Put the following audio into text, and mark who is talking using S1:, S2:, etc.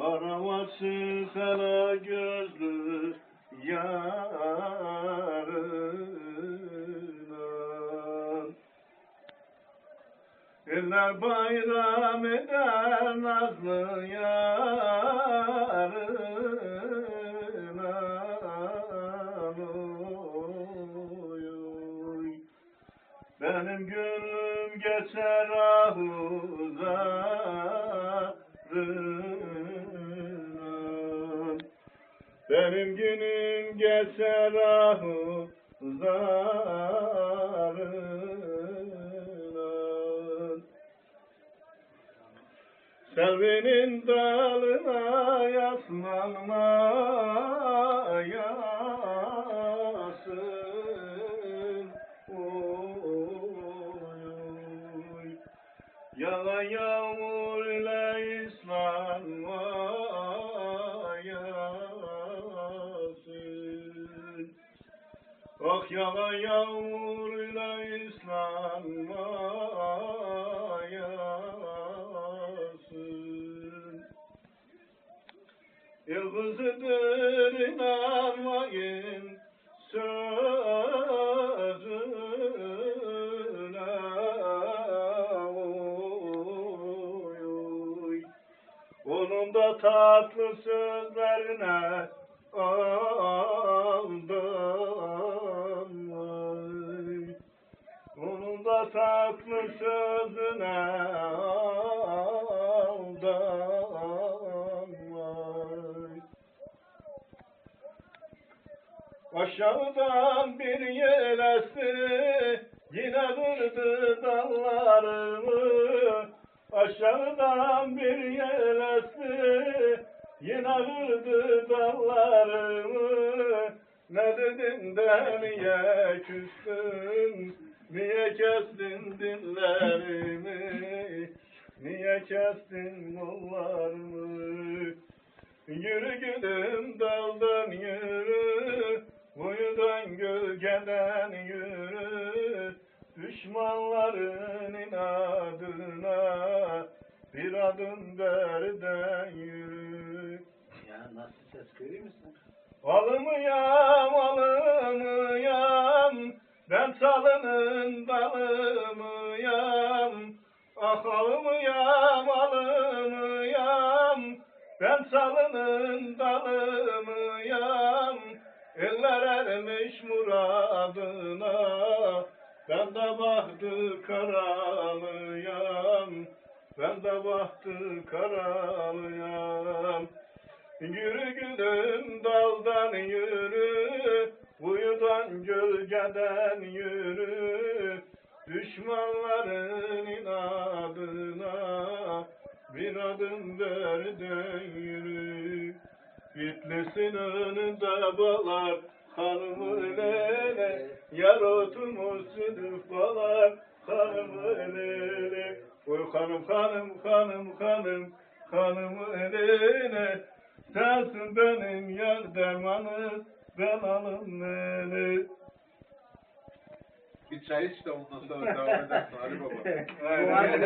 S1: Araması kara gözlü yarına Eller bayram eder nazlı yarına Benim gönlüm geçer ahuzarına. Benim günüm geçer ahuzarına. Selvinin dalına yaslanma Yağan yağmur ile ıslanma yasın Ah yağan yağmur ile ıslanma yasın Yıldızıdır inanmayın sözüne Onun da tatlı sözlerine aldanmayın onun da tatlı sözüne aldanmayın. Aşağıdan bir yel esti, yine vurdu dallarımı. Aşağıdan bir yel esti, vurdu dallarımı. Ne dedin de niye küstün, niye kestin dillerimi, niye kestin kollarımı? Yürü gülüm daldan yürü, Uyudan gölgeden yürü, Düşmanların inadına bir adım derden yürü.
S2: Ya nasıl ses görüyor musun?
S1: Alımıyam, alımıyam, ben salının dalımıyam. Ah alımıyam, alımıyam, ben salının dalımıyam. Eller ermiş muradına, ben de bahtı karalıyam. Ben de bahtı karalıyam. Yürü gülüm daldan yürü, Uyudan gölgeden yürü, Düşmanların inadına bir adım derden yürü. Bitlisin önünde balar, hanımı lele, yar oturmuş sülüf balar, hanımı lele. Oy hanım hanım hanım hanım, hanımı lele, sensin benim yar dermanı, ben alım lele.
S3: Bir çay iç de ondan sonra devam edersin Ali Baba.
S1: Aynen.